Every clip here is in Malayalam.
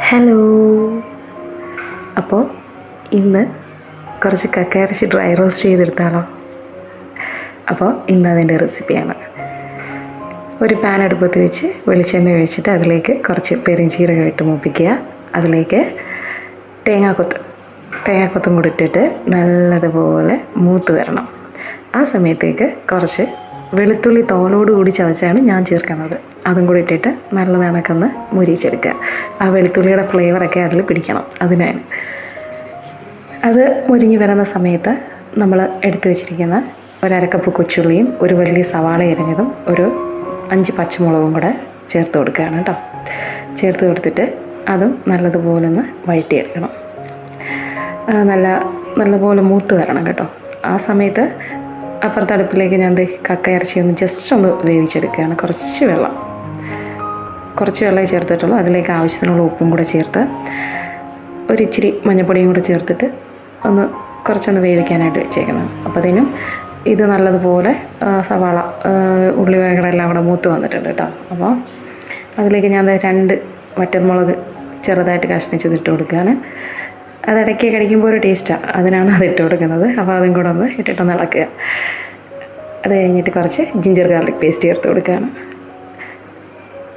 ഹലോ അപ്പോൾ ഇന്ന് കുറച്ച് കക്കയരച്ച് ഡ്രൈ റോസ്റ്റ് ചെയ്തെടുത്താലോ? അപ്പോൾ ഇന്ന് അതിന്റെ റെസിപ്പിയാണ് ഒരു പാൻ അടുപ്പത്ത് വെച്ച് വെളിച്ചെണ്ണ ഒഴിച്ചിട്ട് അതിലേക്ക് കുറച്ച് പെരിഞ്ചീരകം ഇട്ട് മൂപ്പിക്കുക. അതിലേക്ക് തേങ്ങാക്കൊത്ത് തേങ്ങാക്കൊത്തും കൂടി ഇട്ടിട്ട് നല്ലതുപോലെ മൂത്ത് വരണം. ആ സമയത്തേക്ക് കുറച്ച് വെളുത്തുള്ളി തോലോട് കൂടി ചതച്ചാണ് ഞാൻ ചേർക്കുന്നത്. അതും കൂടി ഇട്ടിട്ട് നല്ല കണക്കൊന്ന് മുരിച്ചെടുക്കുക ആ വെളുത്തുള്ളിയുടെ ഫ്ലേവറൊക്കെ അതിൽ പിടിക്കണം അതിനാണ്. അത് മുരിഞ്ഞ് വരുന്ന സമയത്ത് നമ്മൾ എടുത്തു വെച്ചിരിക്കുന്ന ഒരക്കപ്പ് കൊച്ചുള്ളിയും ഒരു വലിയ സവാള എരിഞ്ഞതും ഒരു അഞ്ച് പച്ചമുളകും കൂടെ ചേർത്ത് കൊടുക്കുകയാണ് കേട്ടോ. ചേർത്ത് കൊടുത്തിട്ട് അതും നല്ലതുപോലെ ഒന്ന് വഴറ്റിയെടുക്കണം. നല്ല നല്ലപോലെ മൂത്ത് വരണം കേട്ടോ. ആ സമയത്ത് അപ്പുറത്തടുപ്പിലേക്ക് ഞാൻ കക്ക ഇറച്ചി ഒന്ന് ജസ്റ്റ് ഒന്ന് വേവിച്ചെടുക്കുകയാണ്. കുറച്ച് വെള്ളം. കുറച്ച് വെള്ളമേ ചേർത്തിട്ടുള്ളൂ. അതിലേക്ക് ആവശ്യത്തിനുള്ള ഉപ്പും കൂടെ ചേർത്ത് ഒരിച്ചിരി മഞ്ഞപ്പൊടിയും കൂടെ ചേർത്തിട്ട് ഒന്ന് കുറച്ചൊന്ന് വേവിക്കാനായിട്ട് വെച്ചേക്കുന്നത് അപ്പോൾ അതിനും ഇത് നല്ലതുപോലെ സവാള ഉള്ളി എല്ലാം കൂടെ മൂത്ത് വന്നിട്ടുണ്ട് കേട്ടോ. അപ്പോൾ അതിലേക്ക് ഞാൻ രണ്ട് വറ്റൻമുളക് ചെറുതായിട്ട് കഷ്ണിച്ചത് ഇട്ട് കൊടുക്കുകയാണ്. അത് ഇടയ്ക്ക് കഴിക്കുമ്പോൾ ഒരു ടേസ്റ്റാണ് അതിനാണ് അത് ഇട്ട് കൊടുക്കുന്നത്. അപ്പോൾ അതും കൂടെ ഒന്ന് ഇട്ടിട്ടൊന്ന് ഇളക്കുക. അത് കഴിഞ്ഞിട്ട് കുറച്ച് ജിഞ്ചർ ഗാർലിക് പേസ്റ്റ് ചേർത്ത് കൊടുക്കുകയാണ്.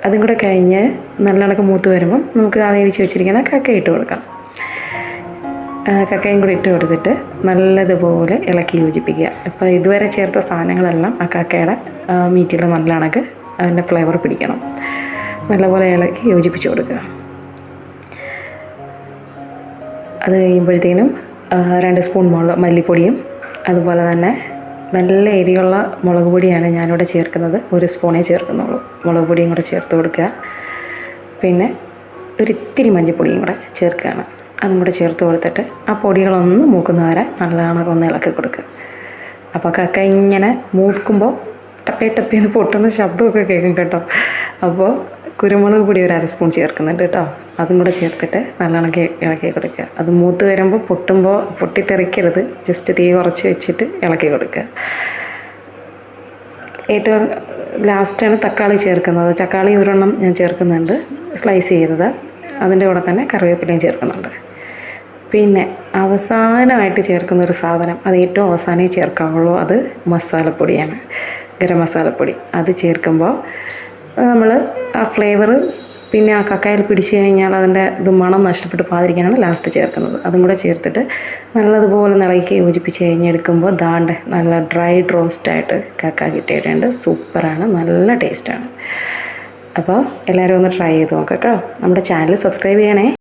അതും കൂടെ കഴിഞ്ഞ് നല്ലോണക്ക് മൂത്ത് വരുമ്പം നമുക്ക് ആ വേവിച്ച് വെച്ചിരിക്കുന്ന കക്ക ഇട്ട് കൊടുക്കാം. കക്കയും കൂടി ഇട്ട് കൊടുത്തിട്ട് നല്ലതുപോലെ ഇളക്കി യോജിപ്പിക്കുക. ഇപ്പോൾ ഇതുവരെ ചേർത്ത സാധനങ്ങളെല്ലാം ആ കക്കയുടെ മീറ്റിൽ നല്ല കണക്ക് അതിന്റെ ഫ്ലേവർ പിടിക്കണം. നല്ലപോലെ ഇളക്കി യോജിപ്പിച്ച് കൊടുക്കുക. അത് കഴിയുമ്പോഴത്തേനും രണ്ട് സ്പൂൺ മുളക് മല്ലിപ്പൊടിയും അതുപോലെ തന്നെ നല്ല എരിയുള്ള മുളക് പൊടിയാണ് ഞാനിവിടെ ചേർക്കുന്നത്. ഒരു സ്പൂണേ ചേർക്കുന്നുള്ളൂ. മുളക് പൊടിയും കൂടെ ചേർത്ത് കൊടുക്കുക. പിന്നെ ഒരിത്തിരി മഞ്ഞൾപ്പൊടിയും കൂടെ ചേർക്കുകയാണ്. അതും കൂടെ ചേർത്ത് കൊടുത്തിട്ട് ആ പൊടികളൊന്ന് മൂക്കുന്ന വരെ നല്ലവണ്ണം ഒന്ന് ഇളക്കി കൊടുക്കുക. അപ്പോൾ കക്ക ഇങ്ങനെ മൂക്കുമ്പോൾ ടപ്പേ ടപ്പേന്ന് പൊട്ടുന്ന ശബ്ദമൊക്കെ കേൾക്കും കേട്ടോ. അപ്പോൾ കുരുമുളക് പൊടി ഒരു അര സ്പൂൺ ചേർക്കുന്നുണ്ട് കേട്ടോ. അതും കൂടെ ചേർത്തിട്ട് നല്ലോണം ഇളക്കി കൊടുക്കുക. അത് മൂത്ത് വരുമ്പോൾ പൊട്ടുമ്പോൾ പൊട്ടിത്തെറിക്കരുത്. ജസ്റ്റ് തീ കുറച്ച് വെച്ചിട്ട് ഇളക്കി കൊടുക്കുക. ഏറ്റവും ലാസ്റ്റാണ് തക്കാളി ചേർക്കുന്നത്. തക്കാളി ഒരെണ്ണം ഞാൻ ചേർക്കുന്നുണ്ട്. സ്ലൈസ് ചെയ്തത്. അതിന്റെ കൂടെ തന്നെ കറിവേപ്പിലയും ചേർക്കുന്നുണ്ട്. പിന്നെ അവസാനമായിട്ട് ചേർക്കുന്ന ഒരു സാധനം അത് ഏറ്റവും അവസാനമേ ചേർക്കാവുള്ളൂ. അത് മസാലപ്പൊടിയാണ്. ഗരം മസാലപ്പൊടി. അത് ചേർക്കുമ്പോൾ നമ്മൾ ആ ഫ്ലേവർ പിന്നെ ആ കക്കായിൽ പിടിച്ച് കഴിഞ്ഞാൽ അതിന്റെ ഇത് മണം നഷ്ടപ്പെട്ട് പോകാതിരിക്കാനാണ് ലാസ്റ്റ് ചേർക്കുന്നത്. അതും കൂടെ ചേർത്തിട്ട് നല്ലതുപോലെ നിളക്കി യോജിപ്പിച്ച് കഴിഞ്ഞെടുക്കുമ്പോൾ ദാണ്ട് നല്ല ഡ്രൈ റോസ്റ്റായിട്ട് കക്ക കിട്ടിയിട്ടുണ്ട്. സൂപ്പറാണ്. നല്ല ടേസ്റ്റാണ് അപ്പോൾ എല്ലാവരും ഒന്ന് ട്രൈ ചെയ്ത് നോക്കാം കേട്ടോ. നമ്മുടെ ചാനൽ സബ്സ്ക്രൈബ് ചെയ്യണേ.